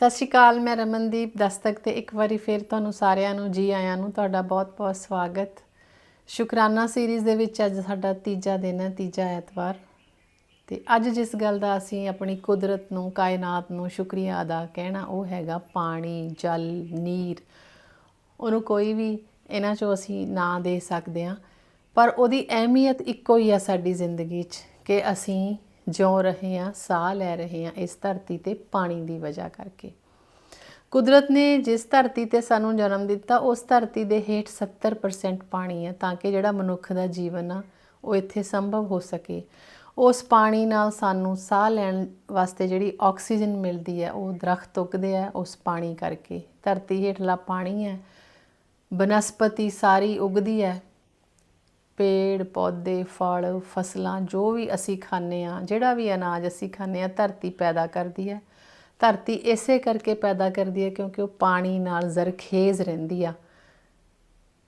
ਸਤਿ ਸ਼੍ਰੀ ਅਕਾਲ, ਮੈਂ ਰਮਨਦੀਪ ਦਸਤਕ ਤੇ ਇੱਕ ਵਾਰੀ ਫਿਰ ਤੁਹਾਨੂੰ ਸਾਰਿਆਂ ਨੂੰ, ਜੀ ਆਇਆਂ ਨੂੰ ਤੁਹਾਡਾ ਬਹੁਤ-ਬਹੁਤ ਸਵਾਗਤ। ਸ਼ੁਕਰਾਨਾ ਸੀਰੀਜ਼ ਦੇ ਵਿੱਚ ਅੱਜ ਸਾਡਾ ਤੀਜਾ ਦਿਨ ਹੈ, ਤੀਜਾ ਐਤਵਾਰ। ਤੇ ਅੱਜ ਜਿਸ ਗੱਲ ਦਾ ਅਸੀਂ ਆਪਣੀ ਕੁਦਰਤ ਨੂੰ, ਕਾਇਨਾਤ ਨੂੰ ਸ਼ੁਕਰੀਆ ਅਦਾ ਕਹਿਣਾ, ਉਹ ਹੈਗਾ ਪਾਣੀ, ਜਲ, ਨੀਰ। ਉਹਨੂੰ ਕੋਈ ਵੀ ਇਹਨਾਂ ਚੋਂ ਅਸੀਂ ਨਾ ਦੇ ਸਕਦੇ ਹਾਂ। ਪਰ ਉਹਦੀ ਅਹਿਮੀਅਤ ਇੱਕੋ ਹੀ ਆ ਸਾਡੀ ਜ਼ਿੰਦਗੀ 'ਚ ਕਿ ਅਸੀਂ ਜਿਉ ਰਹੇ ਹਾਂ, ਸਾਹ ਲੈ ਰਹੇ ਹਾਂ ਇਸ ਧਰਤੀ ਤੇ ਪਾਣੀ ਦੀ ਵਜ੍ਹਾ ਕਰਕੇ। ਕੁਦਰਤ ਨੇ ਜਿਸ ਧਰਤੀ ਤੇ ਸਾਨੂੰ ਜਨਮ ਦਿੱਤਾ, ਉਸ ਧਰਤੀ ਦੇ ਹੇਠ 70% ਪਾਣੀ ਹੈ ਤਾਂ ਕਿ ਜਿਹੜਾ ਮਨੁੱਖ ਦਾ ਜੀਵਨ ਆ, ਉਹ ਇੱਥੇ ਸੰਭਵ ਹੋ ਸਕੇ। ਉਸ ਪਾਣੀ ਨਾਲ ਸਾਨੂੰ ਸਾਹ ਲੈਣ ਵਾਸਤੇ ਜਿਹੜੀ ਆਕਸੀਜਨ ਮਿਲਦੀ ਹੈ, ਉਹ ਦਰਖਤ ਉੱਗਦੇ ਆ, ਉਸ ਪਾਣੀ ਕਰਕੇ। ਧਰਤੀ ਹੇਠਲਾ ਪਾਣੀ ਹੈ, ਬਨਸਪਤੀ ਸਾਰੀ ਉੱਗਦੀ ਹੈ ਪੇੜ, ਪੌਦੇ, ਫਲ, ਫਸਲਾਂ, ਜੋ ਵੀ ਅਸੀਂ ਖਾਂਦੇ ਆ ਜਿਹੜਾ ਵੀ ਅਨਾਜ ਅਸੀਂ ਖਾਂਦੇ ਆ ਧਰਤੀ ਪੈਦਾ ਕਰਦੀ ਹੈ। ਧਰਤੀ ਇਸੇ ਕਰਕੇ ਪੈਦਾ ਕਰਦੀ ਹੈ ਕਿਉਂਕਿ ਉਹ ਪਾਣੀ ਨਾਲ ਜ਼ਰਖੇਜ਼ ਰਹਿੰਦੀ ਆ।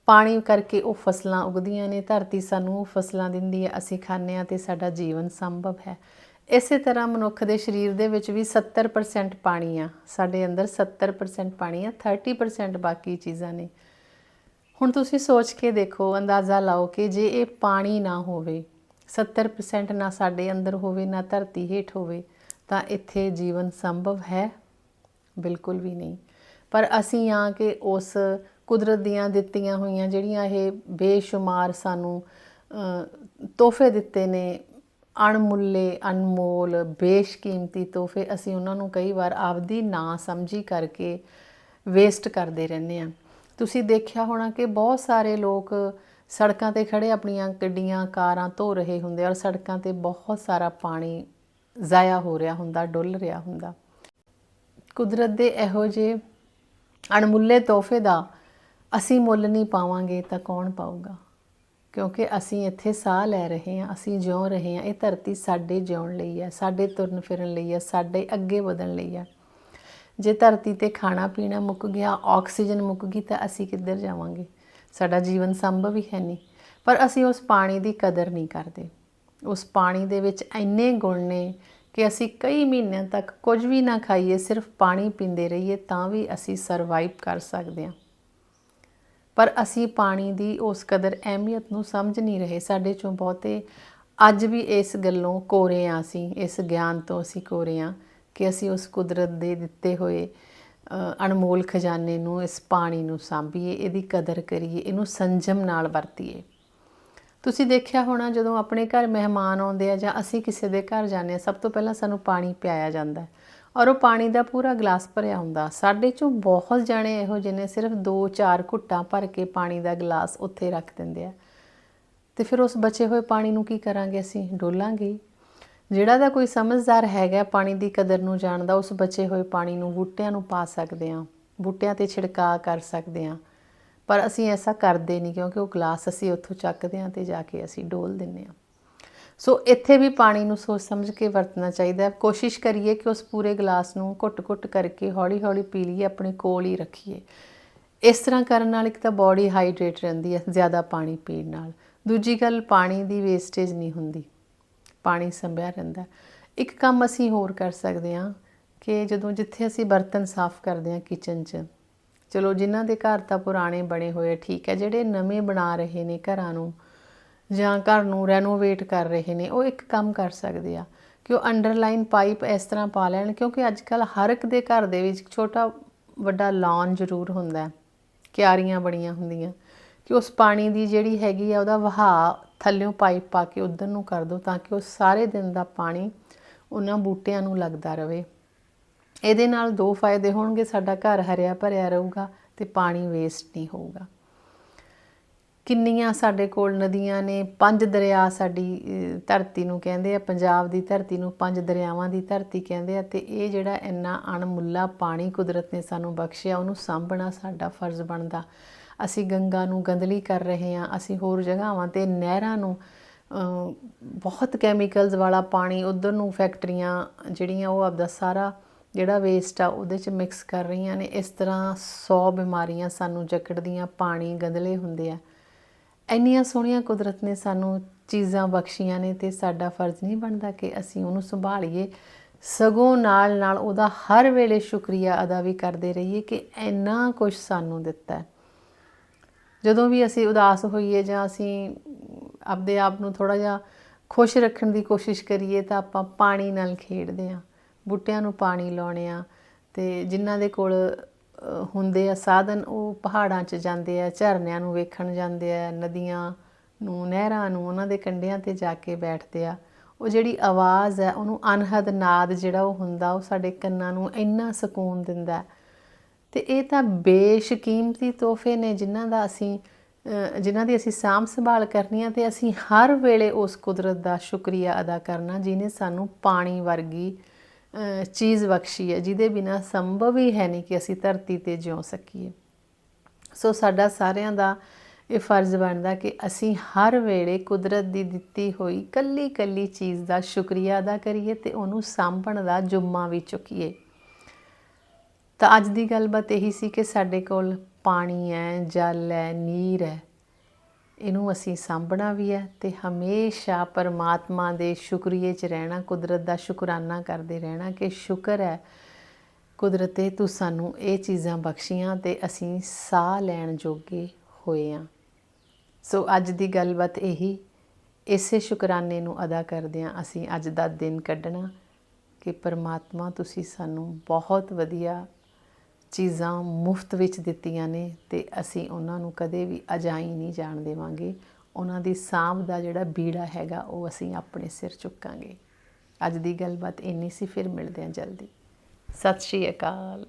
ਪਾਣੀ ਕਰਕੇ ਉਹ ਫਸਲਾਂ ਉਗਦੀਆਂ ਨੇ, ਧਰਤੀ ਸਾਨੂੰ ਉਹ ਫਸਲਾਂ ਦਿੰਦੀ ਹੈ, ਅਸੀਂ ਖਾਂਦੇ ਆ ਤੇ ਸਾਡਾ ਜੀਵਨ ਸੰਭਵ ਹੈ। ਇਸੇ ਤਰ੍ਹਾਂ ਮਨੁੱਖ ਦੇ ਸਰੀਰ ਦੇ ਵਿੱਚ ਵੀ 70% ਪਾਣੀ ਆ। ਸਾਡੇ ਅੰਦਰ 70% ਪਾਣੀ ਆ 30% ਬਾਕੀ ਚੀਜ਼ਾਂ ਨੇ। ਹੁਣ ਤੁਸੀਂ ਸੋਚ ਕੇ ਦੇਖੋ, ਅੰਦਾਜ਼ਾ ਲਾਓ ਕਿ ਜੇ ਇਹ ਪਾਣੀ ਨਾ ਹੋਵੇ 70% ਨਾ ਸਾਡੇ ਅੰਦਰ ਹੋਵੇ, ਨਾ ਧਰਤੀ ਹੇਠ ਹੋਵੇ, ਤਾਂ ਇੱਥੇ ਜੀਵਨ ਸੰਭਵ ਹੈ? ਬਿਲਕੁਲ ਵੀ ਨਹੀਂ। ਪਰ ਅਸੀਂ ਆ ਕਿ ਉਸ ਕੁਦਰਤ ਦੀਆਂ ਦਿੱਤੀਆਂ ਹੋਈਆਂ ਜਿਹੜੀਆਂ ਇਹ ਬੇਸ਼ੁਮਾਰ ਸਾਨੂੰ ਤੋਹਫੇ ਦਿੱਤੇ ਨੇ, ਅਣਮੁੱਲੇ, ਅਨਮੋਲ, ਬੇਸ਼ਕੀਮਤੀ ਤੋਹਫੇ ਅਸੀਂ ਉਹਨਾਂ ਨੂੰ ਕਈ ਵਾਰ ਆਪਦੀ ਨਾ ਸਮਝੀ ਕਰਕੇ ਵੇਸਟ ਕਰਦੇ ਰਹਿੰਦੇ ਆ ਤੁਸੀਂ ਦੇਖਿਆ ਹੋਣਾ ਕਿ ਬਹੁਤ ਸਾਰੇ ਲੋਕ ਸੜਕਾਂ ਤੇ ਖੜੇ ਆਪਣੀਆਂ ਗੱਡੀਆਂ, ਕਾਰਾਂ ਧੋ ਰਹੇ ਹੁੰਦੇ ਔਰ ਸੜਕਾਂ ਤੇ ਬਹੁਤ ਸਾਰਾ ਪਾਣੀ ਜ਼ਾਇਆ ਹੋ ਰਿਹਾ ਹੁੰਦਾ, ਡੁੱਲ ਰਿਹਾ ਹੁੰਦਾ। ਕੁਦਰਤ ਦੇ ਇਹੋ ਜਿਹੇ ਅਣਮੁੱਲੇ ਤੋਹਫੇ ਦਾ ਅਸੀਂ ਮੁੱਲ ਨਹੀਂ ਪਾਵਾਂਗੇ ਤਾਂ ਕੌਣ ਪਾਊਗਾ? ਕਿਉਂਕਿ ਅਸੀਂ ਇੱਥੇ ਸਾਹ ਲੈ ਰਹੇ ਹਾਂ, ਅਸੀਂ ਜਿਉ ਰਹੇ ਹਾਂ, ਇਹ ਧਰਤੀ ਸਾਡੇ ਜਿਉਣ ਲਈ ਹੈ, ਸਾਡੇ ਤੁਰਨ ਫਿਰਨ ਲਈ ਹੈ, ਸਾਡੇ ਅੱਗੇ ਵਧਣ ਲਈ ਹੈ। ਜੇ ਧਰਤੀ ਤੇ ਖਾਣਾ ਪੀਣਾ ਮੁੱਕ ਗਿਆ, ਆਕਸੀਜਨ ਮੁੱਕ ਗਈ, ਤਾਂ ਅਸੀਂ ਕਿੱਧਰ ਜਾਵਾਂਗੇ? ਸਾਡਾ ਜੀਵਨ ਸੰਭਵ ਹੀ ਹੈ ਨਹੀਂ। ਪਰ ਅਸੀਂ ਉਸ ਪਾਣੀ ਦੀ ਕਦਰ ਨਹੀਂ ਕਰਦੇ। ਉਸ ਪਾਣੀ ਦੇ ਵਿੱਚ ਇੰਨੇ ਗੁਣ ਨੇ ਕਿ ਅਸੀਂ ਕਈ ਮਹੀਨਿਆਂ ਤੱਕ ਕੁਝ ਵੀ ਨਾ ਖਾਈਏ, ਸਿਰਫ ਪਾਣੀ ਪੀਂਦੇ ਰਹੀਏ, ਤਾਂ ਵੀ ਅਸੀਂ ਸਰਵਾਈਵ ਕਰ ਸਕਦੇ ਹਾਂ। ਪਰ ਅਸੀਂ ਪਾਣੀ ਦੀ ਉਸ ਕਦਰ ਅਹਿਮੀਅਤ ਨੂੰ ਸਮਝ ਨਹੀਂ ਰਹੇ। ਸਾਡੇ ਚੋਂ ਬਹੁਤੇ ਅੱਜ ਵੀ ਇਸ ਗੱਲੋਂ ਕੋਰੇ ਆ ਅਸੀਂ, ਇਸ ਗਿਆਨ ਤੋਂ ਅਸੀਂ ਕੋਰੇ ਆ। ਕਿ ਅਸੀਂ ਉਸ ਕੁਦਰਤ ਦੇ ਦਿੱਤੇ ਹੋਏ ਅਣਮੋਲ ਖਜ਼ਾਨੇ ਨੂੰ, ਇਸ ਪਾਣੀ ਨੂੰ ਸਾਂਭੀਏ, ਇਹਦੀ ਕਦਰ ਕਰੀਏ, ਇਹਨੂੰ ਸੰਜਮ ਨਾਲ ਵਰਤੀਏ। ਤੁਸੀਂ ਦੇਖਿਆ ਹੋਣਾ ਜਦੋਂ ਆਪਣੇ ਘਰ ਮਹਿਮਾਨ ਆਉਂਦੇ ਆ ਜਾਂ ਅਸੀਂ ਕਿਸੇ ਦੇ ਘਰ ਜਾਂਦੇ ਆ, ਸਭ ਤੋਂ ਪਹਿਲਾਂ ਸਾਨੂੰ ਪਾਣੀ ਪਿਆਇਆ ਜਾਂਦਾ ਔਰ ਉਹ ਪਾਣੀ ਦਾ ਪੂਰਾ ਗਲਾਸ ਭਰਿਆ ਹੁੰਦਾ। ਸਾਡੇ ਚੋਂ ਬਹੁਤ ਜਾਣੇ ਇਹੋ ਜਿਹੇ ਨੇ, ਸਿਰਫ 2-4 ਘੁੱਟਾਂ ਭਰ ਕੇ ਪਾਣੀ ਦਾ ਗਲਾਸ ਉੱਥੇ ਰੱਖ ਦਿੰਦੇ ਆ। ਤੇ ਫਿਰ ਉਸ ਬਚੇ ਹੋਏ ਪਾਣੀ ਨੂੰ ਕੀ ਕਰਾਂਗੇ ਅਸੀਂ? ਡੋਲਾਂਗੇ। ਜਿਹੜਾ ਦਾ ਕੋਈ ਸਮਝਦਾਰ ਹੈਗਾ ਪਾਣੀ ਦੀ ਕਦਰ ਨੂੰ ਜਾਣਦਾ, ਉਸ ਬਚੇ ਹੋਏ ਪਾਣੀ ਨੂੰ ਬੂਟਿਆਂ ਨੂੰ ਪਾ ਸਕਦੇ ਆ ਬੂਟਿਆਂ ਤੇ ਛਿੜਕਾਅ ਕਰ ਸਕਦੇ ਆ ਪਰ ਅਸੀਂ ਐਸਾ ਕਰਦੇ ਨਹੀਂ ਕਿਉਂਕਿ ਉਹ ਗਲਾਸ ਅਸੀਂ ਉੱਥੋਂ ਚੱਕਦੇ ਆ ਤੇ ਜਾ ਕੇ ਅਸੀਂ ਡੋਲ ਦਿੰਨੇ ਆ ਸੋ ਇੱਥੇ ਵੀ ਪਾਣੀ ਨੂੰ ਸੋਚ ਸਮਝ ਕੇ ਵਰਤਣਾ ਚਾਹੀਦਾ ਹੈ। ਕੋਸ਼ਿਸ਼ ਕਰੀਏ ਕਿ ਉਸ ਪੂਰੇ ਗਲਾਸ ਨੂੰ ਘੁੱਟ-ਘੁੱਟ ਕਰਕੇ ਹੌਲੀ-ਹੌਲੀ ਪੀ ਲਈਏ ਆਪਣੇ ਕੋਲ ਹੀ ਰੱਖੀਏ। ਇਸ ਤਰ੍ਹਾਂ ਕਰਨ ਨਾਲ ਇੱਕ ਤਾਂ ਬਾਡੀ ਹਾਈਡਰੇਟ ਰਹਿੰਦੀ ਹੈ ਜ਼ਿਆਦਾ ਪਾਣੀ ਪੀਣ ਨਾਲ। ਦੂਜੀ ਗੱਲ, ਪਾਣੀ ਦੀ ਵੇਸਟੇਜ ਨਹੀਂ ਹੁੰਦੀ। ਪਾਣੀ ਸੰਭਿਆ ਰਹਿੰਦਾ ਇੱਕ ਕੰਮ ਅਸੀਂ ਹੋਰ ਕਰ ਸਕਦੇ ਹਾਂ ਕਿ ਜਦੋਂ ਜਿੱਥੇ ਅਸੀਂ ਬਰਤਨ ਸਾਫ਼ ਕਰਦੇ ਹਾਂ ਕਿਚਨ 'ਚ, ਚਲੋ ਜਿਨ੍ਹਾਂ ਦੇ ਘਰ ਤਾਂ ਪੁਰਾਣੇ ਬਣੇ ਹੋਏ ਠੀਕ ਹੈ, ਜਿਹੜੇ ਨਵੇਂ ਬਣਾ ਰਹੇ ਨੇ ਘਰਾਂ ਨੂੰ ਜਾਂ ਘਰ ਨੂੰ ਰੈਨੋਵੇਟ ਕਰ ਰਹੇ ਨੇ, ਉਹ ਇੱਕ ਕੰਮ ਕਰ ਸਕਦੇ ਆ ਕਿ ਉਹ ਅੰਡਰਲਾਈਨ ਪਾਈਪ ਇਸ ਤਰ੍ਹਾਂ ਪਾ ਲੈਣ ਕਿਉਂਕਿ ਅੱਜ ਕੱਲ ਹਰ ਇੱਕ ਦੇ ਘਰ ਦੇ ਵਿੱਚ ਛੋਟਾ ਵੱਡਾ ਲਾਨ ਜ਼ਰੂਰ ਹੁੰਦਾ ਕਿਆਰੀਆਂ ਬਣੀਆਂ ਹੁੰਦੀਆਂ, ਕਿ ਉਸ ਪਾਣੀ ਦੀ ਜਿਹੜੀ ਹੈਗੀ ਆ ਉਹਦਾ ਵਹਾਅ ਥੱਲਿਓਂ ਪਾਈਪ ਪਾ ਕੇ ਉਧਰ ਨੂੰ ਕਰ ਦਿਓ ਤਾਂ ਕਿ ਉਹ ਸਾਰੇ ਦਿਨ ਦਾ ਪਾਣੀ ਉਹਨਾਂ ਬੂਟਿਆਂ ਨੂੰ ਲੱਗਦਾ ਰਹੇ ਇਹਦੇ ਨਾਲ ਦੋ ਫਾਇਦੇ ਹੋਣਗੇ, ਸਾਡਾ ਘਰ ਹਰਿਆ ਭਰਿਆ ਰਹੂਗਾ ਤੇ ਪਾਣੀ ਵੇਸਟ ਨਹੀਂ ਹੋਊਗਾ। ਕਿੰਨੀਆਂ ਸਾਡੇ ਕੋਲ ਨਦੀਆਂ ਨੇ, ਪੰਜ ਦਰਿਆ ਸਾਡੀ ਧਰਤੀ ਨੂੰ ਕਹਿੰਦੇ ਆ, ਪੰਜਾਬ ਦੀ ਧਰਤੀ ਨੂੰ ਪੰਜ ਦਰਿਆਵਾਂ ਦੀ ਧਰਤੀ ਕਹਿੰਦੇ ਆ ਤੇ ਇਹ ਜਿਹੜਾ ਇੰਨਾ ਅਣਮੁੱਲਾ ਪਾਣੀ ਕੁਦਰਤ ਨੇ ਸਾਨੂੰ ਬਖਸ਼ਿਆ, ਉਹਨੂੰ ਸਾਂਭਣਾ ਸਾਡਾ ਫਰਜ਼ ਬਣਦਾ। ਅਸੀਂ ਗੰਗਾ ਨੂੰ ਗੰਦਲੀ ਕਰ ਰਹੇ ਹਾਂ, ਅਸੀਂ ਹੋਰ ਜਗ੍ਹਾਵਾਂ ਤੇ ਨਹਿਰਾਂ ਨੂੰ ਬਹੁਤ ਕੈਮੀਕਲਸ ਵਾਲਾ ਪਾਣੀ ਉਧਰ ਨੂੰ ਫੈਕਟਰੀਆਂ ਜਿਹੜੀਆਂ ਉਹ ਆਪਦਾ ਸਾਰਾ ਜਿਹੜਾ ਵੇਸਟ ਆ ਉਹਦੇ 'ਚ ਮਿਕਸ ਕਰ ਰਹੀਆਂ ਨੇ। ਇਸ ਤਰ੍ਹਾਂ 100 ਬਿਮਾਰੀਆਂ ਸਾਨੂੰ ਜਕੜਦੀਆਂ ਪਾਣੀ ਗੰਦਲੇ ਹੁੰਦੇ ਆ। ਇੰਨੀਆਂ ਸੋਹਣੀਆਂ ਕੁਦਰਤ ਨੇ ਸਾਨੂੰ ਚੀਜ਼ਾਂ ਬਖਸ਼ੀਆਂ ਨੇ ਤੇ ਸਾਡਾ ਫਰਜ਼ ਨਹੀਂ ਬਣਦਾ ਕਿ ਅਸੀਂ ਉਹਨੂੰ ਸੰਭਾਲੀਏ। ਸਗੋਂ ਨਾਲ ਨਾਲ ਉਹਦਾ ਹਰ ਵੇਲੇ ਸ਼ੁਕਰੀਆ ਅਦਾ ਵੀ ਕਰਦੇ ਰਹੀਏ ਕਿ ਇੰਨਾ ਕੁਝ ਸਾਨੂੰ ਦਿੱਤਾ ਹੈ। ਜਦੋਂ ਵੀ ਅਸੀਂ ਉਦਾਸ ਹੋਈਏ ਜਾਂ ਅਸੀਂ ਆਪਦੇ ਆਪ ਨੂੰ ਥੋੜਾ ਜਿਹਾ ਖੁਸ਼ ਰੱਖਣ ਦੀ ਕੋਸ਼ਿਸ਼ ਕਰੀਏ ਤਾਂ ਆਪਾਂ ਪਾਣੀ ਨਾਲ ਖੇਡਦੇ ਆ ਬੂਟਿਆਂ ਨੂੰ ਪਾਣੀ ਲਾਉਣੇ ਆ ਤੇ ਜਿਨ੍ਹਾਂ ਦੇ ਕੋਲ ਹੁੰਦੇ ਆ ਸਾਧਨ ਉਹ ਪਹਾੜਾਂ 'ਚ ਜਾਂਦੇ ਆ, ਝਰਨਿਆਂ ਨੂੰ ਵੇਖਣ ਜਾਂਦੇ ਆ, ਨਦੀਆਂ ਨੂੰ, ਨਹਿਰਾਂ ਨੂੰ, ਉਹਨਾਂ ਦੇ ਕੰਢਿਆਂ ਤੇ ਜਾ ਕੇ ਬੈਠਦੇ ਆ। ਉਹ ਜਿਹੜੀ ਆਵਾਜ਼ ਹੈ ਉਹਨੂੰ ਅਨਹਦ ਨਾਦ ਜਿਹੜਾ ਉਹ ਹੁੰਦਾ ਉਹ ਸਾਡੇ ਕੰਨਾਂ ਨੂੰ ਇੰਨਾ ਸਕੂਨ ਦਿੰਦਾ ਹੈ ਤੇ ਇਹ ਤਾਂ ਬੇਸ਼ਕੀਮਤੀ ਤੋਹਫੇ ਨੇ ਜਿਨ੍ਹਾਂ ਦਾ ਅਸੀਂ ਜਿਨ੍ਹਾਂ ਦੀ ਅਸੀਂ ਸਾਂਭ ਸੰਭਾਲ ਕਰਨੀ ਆ ਤੇ ਅਸੀਂ ਹਰ ਵੇਲੇ ਉਸ ਕੁਦਰਤ ਦਾ ਸ਼ੁਕਰੀਆ ਅਦਾ ਕਰਨਾ ਜਿਨੇ ਸਾਨੂੰ ਪਾਣੀ ਵਰਗੀ ਚੀਜ਼ ਬਖਸ਼ੀ ਹੈ, ਜਿਹਦੇ ਬਿਨਾ ਸੰਭਵ ਹੀ ਹੈ ਨਹੀਂ ਕਿ ਅਸੀਂ ਧਰਤੀ ਤੇ ਜਿਉ ਸਕੀਏ। ਸੋ ਸਾਡਾ ਸਾਰਿਆਂ ਦਾ ਇਹ ਫਰਜ਼ ਬਣਦਾ ਕਿ ਅਸੀਂ ਹਰ ਵੇਲੇ ਕੁਦਰਤ ਦੀ ਦਿੱਤੀ ਹੋਈ ਕੱਲੀ ਕੱਲੀ ਚੀਜ਼ ਦਾ ਸ਼ੁਕਰੀਆ ਅਦਾ ਕਰੀਏ ਤੇ ਉਹਨੂੰ ਸਾਂਭਣ ਦਾ ਜੁੰਮਾ ਵੀ ਚੁੱਕੀਏ। ਤਾਂ ਅੱਜ ਦੀ ਗੱਲਬਾਤ ਇਹੀ ਸੀ ਕਿ ਸਾਡੇ ਕੋਲ ਪਾਣੀ ਹੈ, ਜਲ ਹੈ, ਨੀਰ ਹੈ। ਇਹਨੂੰ ਅਸੀਂ ਸਾਂਭਣਾ ਵੀ ਹੈ ਤੇ ਹਮੇਸ਼ਾ ਪਰਮਾਤਮਾ ਦੇ ਸ਼ੁਕਰੀਏ 'ਚ ਰਹਿਣਾ, ਕੁਦਰਤ ਦਾ ਸ਼ੁਕਰਾਨਾ ਕਰਦੇ ਰਹਿਣਾ ਕਿ ਸ਼ੁਕਰ ਹੈ ਕੁਦਰਤੇ ਤੂੰ ਸਾਨੂੰ ਇਹ ਚੀਜ਼ਾਂ ਬਖਸ਼ੀਆਂ ਤੇ ਅਸੀਂ ਸਾਹ ਲੈਣ ਜੋਗੇ ਹੋਏ ਆ ਸੋ ਅੱਜ ਦੀ ਗੱਲਬਾਤ ਇਹੀ, ਇਸੇ ਸ਼ੁਕਰਾਨੇ ਨੂੰ ਅਦਾ ਕਰਦਿਆਂ ਅਸੀਂ ਅੱਜ ਦਾ ਦਿਨ ਕੱਢਣਾ ਕਿ ਪਰਮਾਤਮਾ ਤੁਸੀਂ ਸਾਨੂੰ ਬਹੁਤ ਵਧੀਆ ਚੀਜ਼ਾਂ ਮੁਫਤ ਵਿੱਚ ਦਿੱਤੀਆਂ ਨੇ ਤੇ ਅਸੀਂ ਉਹਨਾਂ ਨੂੰ ਕਦੇ ਵੀ ਅਜਾਈ ਨਹੀਂ ਜਾਣ ਦੇਵਾਂਗੇ। ਉਹਨਾਂ ਦੀ ਸਾਂਭ ਦਾ ਜਿਹੜਾ ਬੀੜਾ ਹੈਗਾ, ਉਹ ਅਸੀਂ ਆਪਣੇ ਸਿਰ ਚੁੱਕਾਂਗੇ। ਅੱਜ ਦੀ ਗੱਲਬਾਤ ਇੰਨੀ ਸੀ, ਫਿਰ ਮਿਲਦੇ ਹਾਂ ਜਲਦੀ। ਸਤਿ ਸ਼੍ਰੀ ਅਕਾਲ।